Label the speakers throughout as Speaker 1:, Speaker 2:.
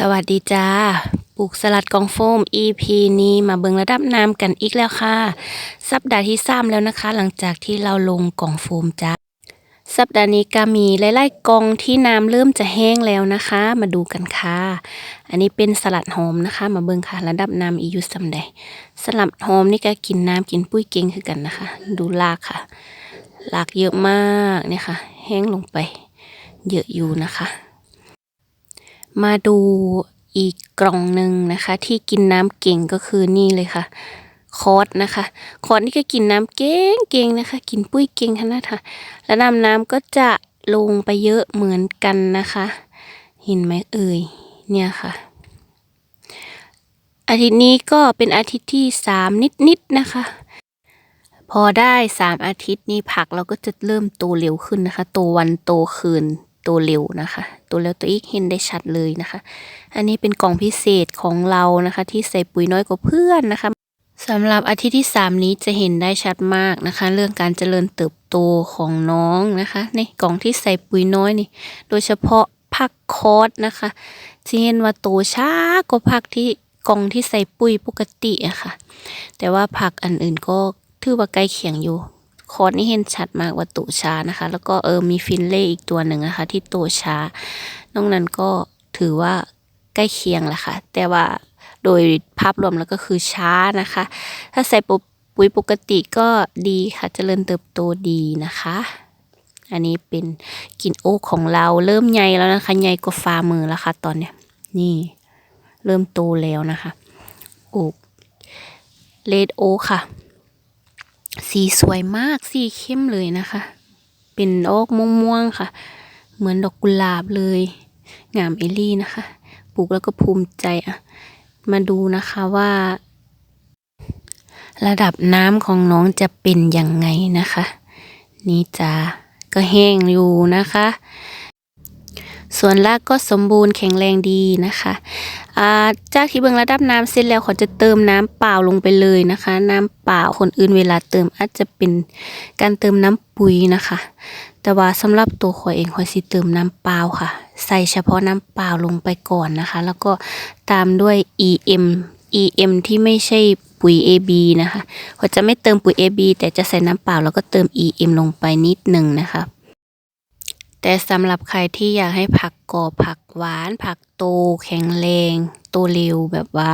Speaker 1: สวัสดีจ้า ปลูกสลัดกองโฟม EP นี้มาเบิงระดับน้ำกันอีกแล้วค่ะ สัปดาห์ที่สามแล้วนะคะ หลังจากที่เราลงกองโฟมจ้า สัปดาห์นี้ก็มีหลายๆกองที่น้ำเริ่มจะแห้งแล้วนะคะ มาดูกันค่ะ อันนี้เป็นสลัดหอมนะคะ มาเบิงค่ะ ระดับน้ำอียู่สำใดสลัดหอมนี่ก็กินน้ำกินปุ้ยเก่งคือกันนะคะ ดูรากค่ะรากเยอะมากเนี่ยค่ะ แห้งลงไป เยอะอยู่นะคะ มาดูอีกกล่องหนึ่งนะคะ ที่กินน้ำเก่งก็คือนี่เลยค่ะ คอสนะคะ คอสนี่ก็กินน้ำเก่งเก่งนะคะ กินปุ้ยเก่งขนาดค่ะ แล้วน้ำน้ำก็จะลงไปเยอะเหมือนกันนะคะ เห็นไหมเอ่ยเนี่ยค่ะ อาทิตย์นี้ก็เป็นอาทิตย์ที่สามนิดๆนะคะ พอได้สามอาทิตย์นี้ผักเราก็จะเริ่มโตเร็วขึ้นนะคะ โตวันโตคืน โตเร็วนะคะโตเร็วตัวอีกเห็นได้ชัดเลยนะคะ อันนี้เป็นกล่องพิเศษของเรานะคะ ที่ใส่ปุ๋ยน้อยกว่าเพื่อนนะคะสำหรับอาทิตย์ที่สามนี้จะเห็นได้ชัดมากนะคะ เรื่องการเจริญเติบโตของน้องนะคะในกล่องที่ใส่ปุ๋ยน้อยนี่โดยเฉพาะผักคอสนะคะจะเห็นว่าโตช้ากว่าผักที่กล่องที่ใส่ปุ๋ยปกติอะค่ะ แต่ว่าผักอันอื่นก็ถือว่าใกล้เคียงอยู่ คอร์สนี่เห็นชัดมากว่าโตช้านะคะ แล้วก็เออมีฟินเล่อีกตัวหนึ่งนะคะ ที่โตช้านอกนั้นก็ถือว่าใกล้เคียงแหละค่ะ แต่ว่าโดยภาพรวมแล้วก็คือช้านะคะ ถ้าใส่ปุ๋ยปกติก็ดีค่ะเจริญเติบโตดีนะคะ อันนี้เป็นกินโอ๊กของเราเริ่มใหญ่แล้วนะคะใหญ่กว่าฝ่ามือแล้วค่ะตอนเนี้ยนี่เริ่มโตแล้วนะคะ โอ๊กเลดโอ๊กค่ะ สีสวยมากสีเข้มเลยนะคะ เป็นดอกม่วงๆค่ะ เหมือนดอกกุหลาบเลย งามเอลี่นะคะ ปลูกแล้วก็ภูมิใจอะมาดูนะคะว่า ระดับน้ำของน้องจะเป็นยังไงนะคะ นี่จ้าก็แห้งอยู่นะคะ ส่วนรากก็สมบูรณ์แข็งแรงดีนะคะอ่าจากที่เบิ่งระดับน้ำเสร็จแล้วเขาจะเติมน้ำเปล่าลงไปเลยนะคะ น้ำเปล่าคนอื่นเวลาเติมอาจจะเป็นการเติมน้ำปุ๋ยนะคะ แต่ว่าสำหรับตัวขอยเองขอยสิเติมน้ำเปล่าค่ะ ใส่เฉพาะน้ำเปล่าลงไปก่อนนะคะ แล้วก็ตามด้วย EM EM ที่ไม่ใช่ปุ๋ย AB นะคะเขาจะไม่เติมปุ๋ย AB แต่จะใส่น้ำเปล่าแล้วก็เติม EM ลงไปนิดหนึ่งนะคะ แต่สำหรับใครที่อยากให้ผักกรอบผักหวาน ผักโตแข็งแรงโตเร็วแบบว่า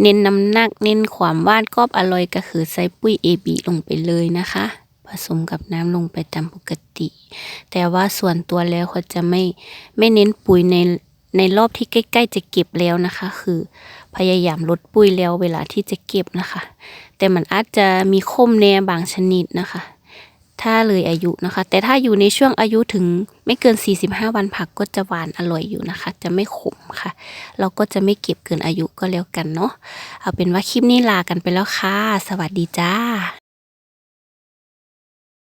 Speaker 1: เน้นน้ำหนักเน้นความหวานกรอบอร่อยก็คือใส่ปุ๋ย AB ลงไปเลยนะคะ ผสมกับน้ำลงไปตามปกติ แต่ว่าส่วนตัวแล้วเขาจะไม่ไม่เน้นปุ๋ยในในรอบที่ใกล้ ๆ จะเก็บแล้วนะคะ คือ พยายามลดปุ๋ยแล้วเวลาที่จะเก็บนะคะ แต่มันอาจจะมีคมแน่บางชนิดนะคะ ถ้าเลยอายุนะคะ แต่ถ้าอยู่ในช่วงอายุถึงไม่เกิน 45 วันผักก็จะหวานอร่อยอยู่นะคะ จะไม่ขมค่ะ เราก็จะไม่เก็บเกินอายุก็แล้วกันเนาะเอาเป็นว่าคลิปนี้ลากันไปแล้วค่ะ สวัสดีจ้า